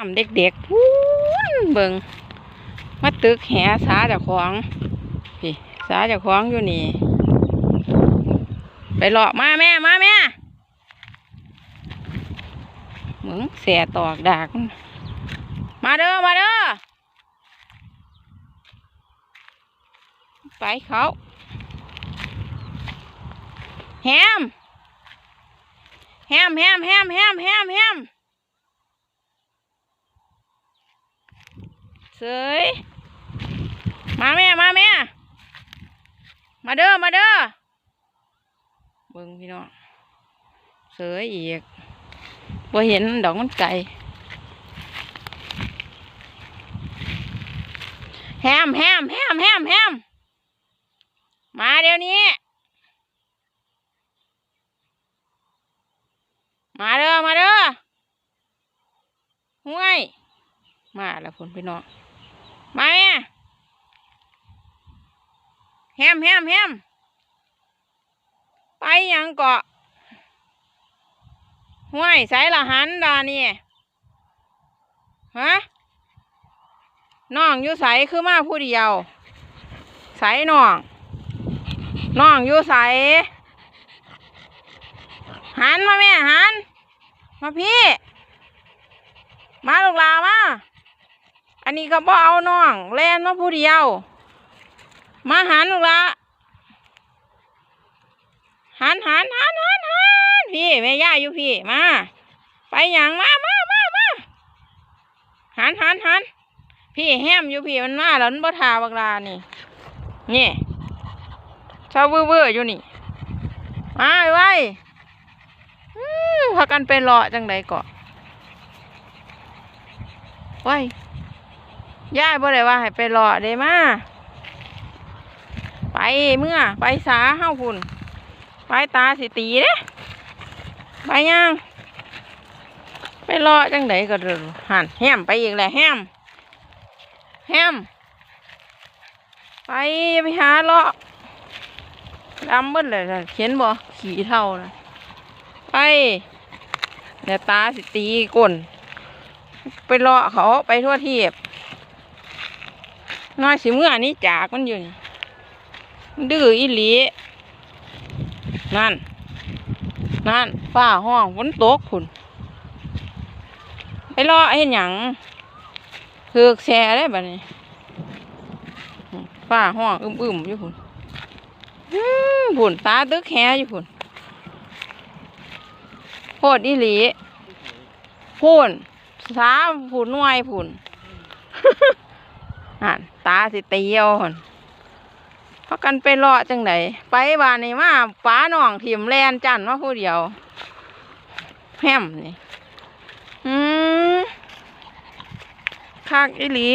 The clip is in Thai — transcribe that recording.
น้ำเด็กๆพูนเบิงมาตึกแหสาจ้าของพี่สาจ้าของอยู่นี่ ไปหลอกมาแม่มาแม่มึงเสียตอกดากมันมาเด้อมาเด้อไปเขาแฮมแฮมแฮมแฮมแฮมแฮมแฮม เสยมาแม่ มาแม่ มาเด้อ มาเด้อ เบิ่งพี่น้อง เสยอีกบ่เห็นดอกมันไก่แฮมแฮมแฮมแฮมแฮมมาเดี๋ยวนี้ มาเด้อ มาเด้อห่วย มาแล้วพุ่นพี่น้อง มาแม่แฮมแฮมแฮมไปยังเกาะห้วยใส่ละหันดานี่ฮะน้องอยู่ใสคือมาผู้เดียวใสน้องน้องอยู่ใสหันมาแม่หันมาพี่ มาลูกลามา อันนี้ก็บ่เอาน้องแล่นมาผู้เดียว มาหันลูกละหันหันหันหันหันพี่แม่ย่าอยู่พี่มา ไปอย่างมามามามาหันหันหันพี่แฮมอยู่พี่มันมาแล้วมันบ่ทาบักลานี่นี่ชาวเบื่อเบื่ออยู่นี่มาไว้พากันไปรอจังใดเกาะไว้ ย่ายบ่ได้ว่าให้ไปรอเด้มาไปเมื่อไปสาเฮาพุ่นไปตาสิตีเด้ไปยังไปรอจังไดก็เด้อหันแฮมไปอีกแหละแฮมแฮมไปไปหาเลาะดำเบิดเลยเขียนบ่ขี่เท่านะไปเดี๋ยวตาสิตีก้นไปรอเขาไปทั่วทีบ น้อยสิเมื่อนี้จากมันอยู่นี่ดื้ออีหลีนั่น นั่นฝ้าห้องฝนตกพุ่นไปรอเห็นหยังเฮือกแช่ได้บันี้ฝ้าห้องอึมๆอยู่พุ่นอื้อพุ่นตาตึกแหอยู่พุ่นโพดอีหลีพุ่นสาพุ่นหน่วยพุ่น อ่นตาสิเตียวหนพักกันไปเลาะจังไหนไปบ้านนี่มาป้าน้องถิ่มแลนจันมาผู้เดียวแฮมนี่ อืมคักอีหลี